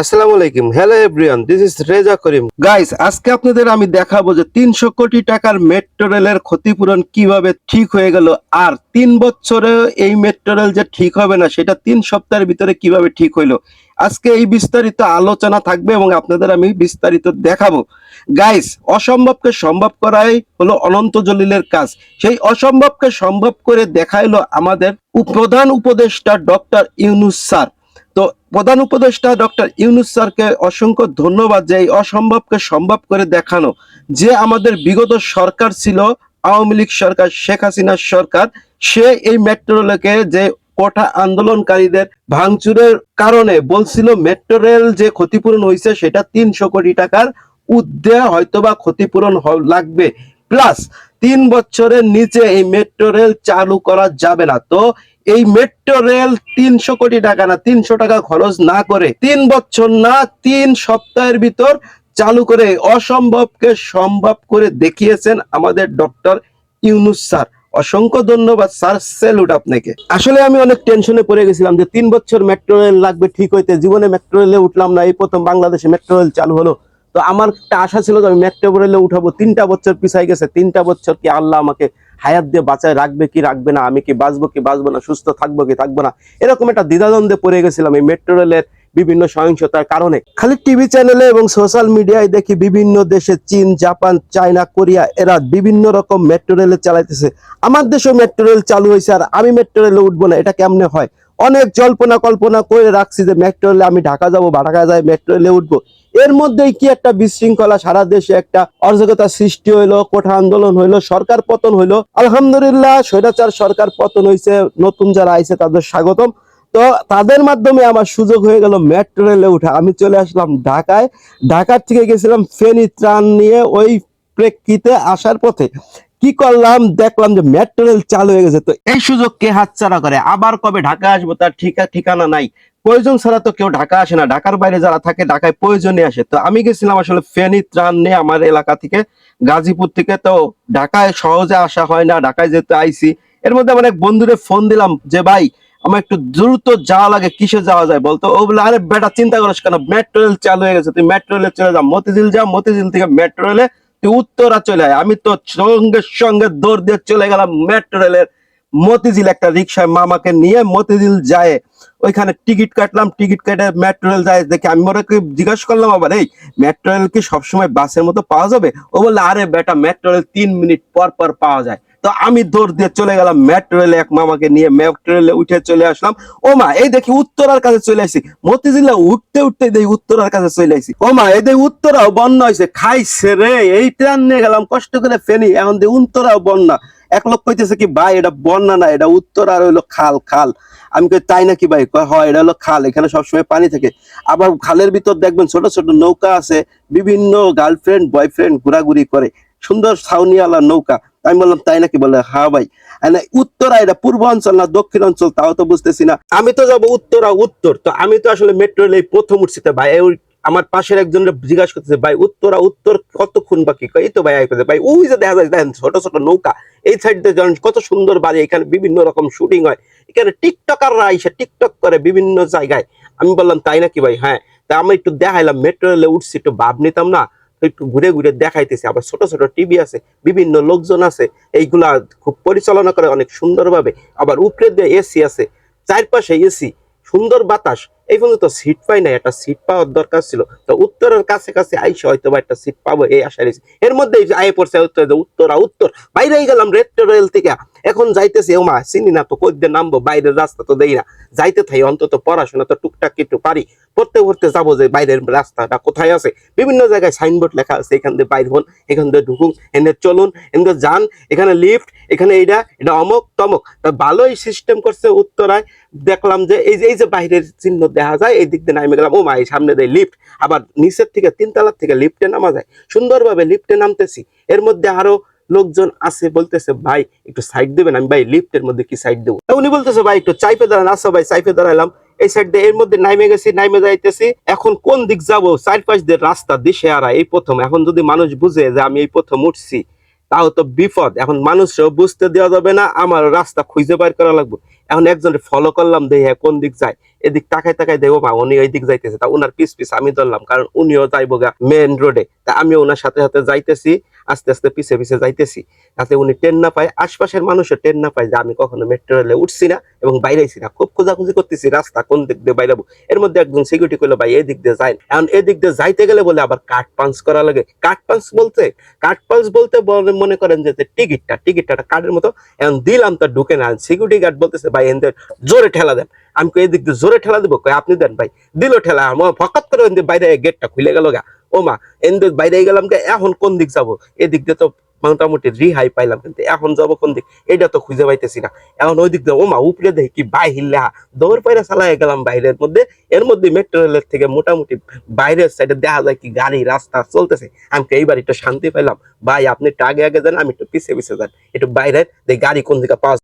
আসসালামু আলাইকুম। Hello everyone this is Reza Karim guys আজকে আপনাদের আমি দেখাবো যে তিনশো কোটি টাকার মেট্রো রেলের ক্ষতিপূরণ কীভাবে ঠিক হয়ে গেল আর তিন বছরে এই মেট্রো রেল যে ঠিক হবে না, সেটা তিন সপ্তাহের ভিতরে কীভাবে ঠিক হইল? আজকে এই বিস্তারিত আলোচনা থাকবে এবং আপনাদের আমি বিস্তারিত দেখাবো। গাইস অসম্ভবকে সম্ভব করাই হলো অনন্ত জলিলের কাজ। সেই অসম্ভবকে সম্ভব করে দেখাইলো আমাদের প্রধান উপদেষ্টা ডক্টর ইউনুস স্যার। তো প্রধান উপদেষ্টা ডক্টর ইউনুস স্যারকে অসংখ্য ধন্যবাদ যে এই অসম্ভবকে সম্ভব করে দেখানো। যে আমাদের বিগত সরকার ছিল, আওয়ামী লীগ সরকার, শেখ হাসিনার সরকার, সে এই মেট্রো রেলকে যে কোটা আন্দোলনকারীদের ভাঙচুরের কারণে বলছিল মেট্রো রেল যে ক্ষতিপূরণ হয়েছে সেটা তিনশো কোটি টাকার উদ্দে হয়তোবা ক্ষতিপূরণ লাগবে। প্লাস তিন বছরের নিচে এই মেট্রো রেল চালু করা যাবে না। তো এই মেট্রো রেল তিনশো কোটি টাকা না, তিনশো টাকা খরচ না করে তিন বছর না, তিন সপ্তাহের ভিতর চালু করে অসম্ভবকে সম্ভব করে দেখিয়েছেন আমাদের ডক্টর ইউনুস স্যার। অসংখ্য ধন্যবাদ স্যার স্যালুট আপনাকে। আসলে আমি অনেক টেনশনে পড়ে গেছিলাম যে তিন বছর মেট্রো রেল লাগবে ঠিক হইতে, জীবনে মেট্রো রেলে উঠলাম না, এই প্রথম বাংলাদেশে মেট্রো রেল চালু হলো। তো আমার একটা আশা ছিল যে আমি মেট্রো উঠাবো। তিনটা বছর পিছাই গেছে। তিনটা বছর কি আল্লাহ আমাকে হায়াত দিয়ে বাঁচায় রাখবে কি রাখবে না, আমি কি বাঁচবো কি বাঁচবো না, সুস্থ থাকব কি থাকব না, এরকম একটা দ্বিধাদ্বন্দ্বে পড়ে গেছিলাম এই মেট্রো রেলের বিভিন্ন সহিংসতার কারণে। খালি টিভি চ্যানেলে এবং সোশ্যাল মিডিয়ায় দেখি বিভিন্ন দেশে চীন, জাপান, চায়না, কোরিয়া, এরা বিভিন্ন রকম মেট্রো রেলে চালাইতেছে। আমার দেশেও মেট্রো রেল চালু হয়েছে আর আমি মেট্রো রেলে উঠবো না, এটা কেমনে হয়? অনেক জল্পনা কল্পনা করে রাখছি যে মেট্রো রেলে আমি ঢাকা যাব বা ঢাকা যাই মেট্রো রেলে উঠবো। এর মধ্যেই কি একটা বিশৃঙ্খলা সারা দেশে একটা অরাজকতা সৃষ্টি হইল কোঠা আন্দোলন হইল, সরকার পতন হইল। আলহামদুলিল্লাহ, স্বৈরাচার সরকার পতন হয়েছে নতুন যারা আইছে তাদের স্বাগতম। তো তাদের মাধ্যমে আমার সুযোগ হয়ে গেল মেট্রো রেলে উঠা। আমি চলে আসলাম ঢাকায়। ঢাকার থেকে গেছিলাম ফেনী ত্রাণ নিয়ে ওই প্রেক্ষিতে আসার পথে। কি করলাম? দেখলাম যে মেট্রো রেল চালু হয়ে গেছে। তো এই সুযোগ কে হাতছাড়া করে? আবার কবে ঢাকা আসব? তার ঠিকা ঠিকানা নাই। প্রয়োজন ছাড়া তো কেউ ঢাকা আসে না। ঢাকার বাইরে যারা থাকে, ঢাকায় প্রয়োজনে আসে। তো আমি গেছিলাম আসলে ফেনী ত্রাণ নিয়ে আমার এলাকা থেকে, গাজীপুর থেকে। তো ঢাকায় সহজে আসা হয় না। ঢাকায় যেতে আইসি, এর মধ্যে আমার এক বন্ধুরে ফোন দিলাম যে, ভাই, আমার একটু দ্রুত যাওয়া লাগে। কিসে যাওয়া যায় বলতো? ও বলে আরে বেটা, চিন্তা করিস কেন? মেট্রো রেল চালু হয়ে গেছে। তুই মেট্রো রেলে চলে যা। মতিঝিল যা। মতিঝিল থেকে মেট্রো রেলে উত্তরা চলে আয়। আমি তো সঙ্গে সঙ্গে দৌড় দিয়ে চলে গেলাম মেট্রো রেলের মতিঝিল। একটা রিক্সায় মামাকে নিয়ে মতিঝিল যায়। ওইখানে টিকিট কাটলাম, টিকিট কেটে মেট্রো রেল যায়। দেখে আমি ওরা জিজ্ঞাসা করলাম, আবার এই মেট্রো রেল কি সবসময় বাসের মতো পাওয়া যাবে? ও বলল, আরে বেটা মেট্রো রেল তিন মিনিট পর পর পাওয়া যায়। তো আমি দৌড় দিয়ে চলে গেলাম মেট্রো এক মামাকে নিয়ে মেট্রো উঠে চলে আসলাম। ও মা, এই দেখি উত্তরার কাছে চলে আসি। মতিঝিলা উঠতে উঠতে দেখি উত্তরার কাছে চলে আসি। ও মা, এই দেখি উত্তরাও বন্যা হয়েছে খাইছে রে। এই ট্রেন নিয়ে গেলাম, কষ্ট করে ফেনি, এখন দেখি উত্তরাও বন্যা। এক লোক কইতেছে কি, ভাই, এটা বন্যা না, এটা উত্তর আর হইল খাল খাল। আমি কই, তাই নাকি ভাই? হয়, এটা হলো খাল, এখানে সবসময় পানি থাকে। আবার খালের ভিতর দেখবেন ছোট ছোট নৌকা আছে, বিভিন্ন গার্লফ্রেন্ড, বয়ফ্রেন্ড ঘোরাঘুরি করে। সুন্দর ছাউনিওয়ালা নৌকা। আমি বললাম তাই নাকি বলে? হ্যাঁ ভাই। উত্তরা এটা পূর্ব অঞ্চল না দক্ষিণ অঞ্চল তাও তো বুঝতেছি না। আমি তো যাব উত্তরা উত্তর। তো আমি তো আসলে মেট্রো রেলে প্রথম উঠছি তো ভাই। আমার পাশের একজন জিজ্ঞাসা করতেছে ভাই উত্তরা উত্তর কতক্ষণ বাকি? কয়, এই তো ভাই আইতেছে ভাই। ওই যে দেখা যায় দেখেন ছোট ছোট নৌকা। এই সাইড দিয়ে যেমন কত সুন্দর বাড়ি এখানে বিভিন্ন রকম শুটিং হয়। এখানে টিকটকাররা এসে টিকটক করে বিভিন্ন জায়গায়। আমি বললাম তাই নাকি ভাই? হ্যাঁ। তা আমি একটু দেখাইলাম মেট্রো রেলে উঠছি একটু ভাব নিতাম না। একটু ঘুরে ঘুরে দেখাইতেছে। আবার ছোট ছোট টিভি আছে, বিভিন্ন লোকজন আছে, এইগুলা খুব পরিচালনা করে অনেক সুন্দরভাবে। আবার উপরে দিয়ে এসি আছে, চারপাশে এসি সুন্দর বাতাস। এই পর্যন্ত সিট পাই না একটা সিট পাওয়ার দরকার ছিল। তো উত্তরের কাছে কাছে আইসে হয়তো বা একটা সিট পাবো এই আশা রয়েছে। এর মধ্যে আয়ে পড়ছে উত্তর উত্তরা উত্তর, বাইরেই গেলাম রেট্রো রেল থেকে। এখন যাইতেছি, ওমা, চিনি না তো, কই নামবো, বাইরের রাস্তা তো দেই না। যাইতে থাই, অন্তত পড়াশোনা তো টুকটাক একটু পারি। পড়তে পড়তে যাব যে বাইরের রাস্তাটা কোথায় আছে। বিভিন্ন জায়গায় সাইনবোর্ড লেখা আছে, এখান দিয়ে বাইর হন, এখান দিয়ে ঢুকুন এনে চলুন এনে যান, এখানে লিফট এখানে এইটা এটা অমক তমক। তা ভালোই সিস্টেম করছে উত্তরায়। দেখলাম যে এই যে এই যে বাইরের চিহ্ন দেখা যায়, এই দিক দিয়ে নামে গেলাম, ও মা, এই সামনে দেয় লিফট আবার নিচের থেকে তিনতলার থেকে লিফটে নামা যায়। সুন্দরভাবে লিফটে নামতেছি। এর মধ্যে আরও লোকজন আছে, বলতেছে, ভাই, একটু সাইড দেবেন। আমি, ভাই লিফটের মধ্যে কি সাইড দেবো? উনি বলতেছে, ভাই, একটু চাইপে দাঁড়ান। আসো ভাই, চাইপে দাঁড়ালাম এই সাইড দিয়ে এর মধ্যে নাইমে গেছি নাইমে যাইতেছি। এখন কোন দিক যাব? চারপাশ দিয়ে রাস্তা দিশে আরা এই প্রথম। এখন যদি মানুষ বুঝে যে আমি এই প্রথম উঠছি তাও তো বিপদ। এখন মানুষও বুঝতে দেওয়া যাবে না আমার রাস্তা খুঁজে বার করা লাগবে। এখন একজনের ফলো করলাম, দেখে কোন দিক যায়। এদিক তাকায় তাকাই দেখব, মা, উনি ওই দিক যাইতেছে। তা উনার পিস পিস আমি ধরলাম, কারণ উনিও যাইবো গা মেন রোডে তা আমি ওনার সাথে সাথে যাইতেছি, আস্তে আস্তে পিছে পিছে যাইতেছি। তাতে উনি ট্রেন না পায়, আশপাশের মানুষও ট্রেন না পায় যে আমি কখনো মেট্রো রেলে উঠছি না। এবং বাইরেছি না, খুব খোঁজাখুঁজি করতেছি, রাস্তা কোন দিক দিয়ে বাইরাবো এর মধ্যে একজন সিকিউরিটি করল ভাই, এই দিক দিয়ে না। এখন এই দিক দিয়ে যাইতে গেলে বলে আবার কাট পাঞ্চ করা লাগে। কাট পাঞ্চ বলতে কাট পাঞ্চ বলতে বলে মনে করেন যে টিকিটটা টিকিটটা কার্ডের মতো। এখন দিলাম তো ঢুকে না সিকিউরিটি গার্ড বলতেছে, ভাই এনদের জোরে ঠেলা দেন। আমি এদিক দিয়ে জোরে ঠেলা দিব? আপনি দেন, ভাই, দিল ঠেলা। আমার ফকাত করে বাইরে গেটটা খুলে গেল গা। ও মা এনদের বাইরে গেলাম এখন কোন দিক যাব? এদিক দিয়ে তো মোটামুটি রিহাই পাইলাম কিন্তু এখন যাব কোন দিক? এটা তো খুঁজে পাইতেছি না। এখন ওই দিক ও মা, উপরে দেখি কি বাহিল্লা দৌড় পাইরা চালাই গেলাম বাইরের মধ্যে। এর মধ্যে মেট্রো রেলের থেকে মোটামুটি বাইরের সাইডে দেখা যায় কি গাড়ি রাস্তা চলতেছে। আমি এইবার একটু শান্তি পাইলাম? ভাই, আপনি একটু আগে আগে যান, আমি একটু পিছিয়ে পিছিয়ে যান। একটু বাইরের গাড়ি কোন দিকে পাওয়া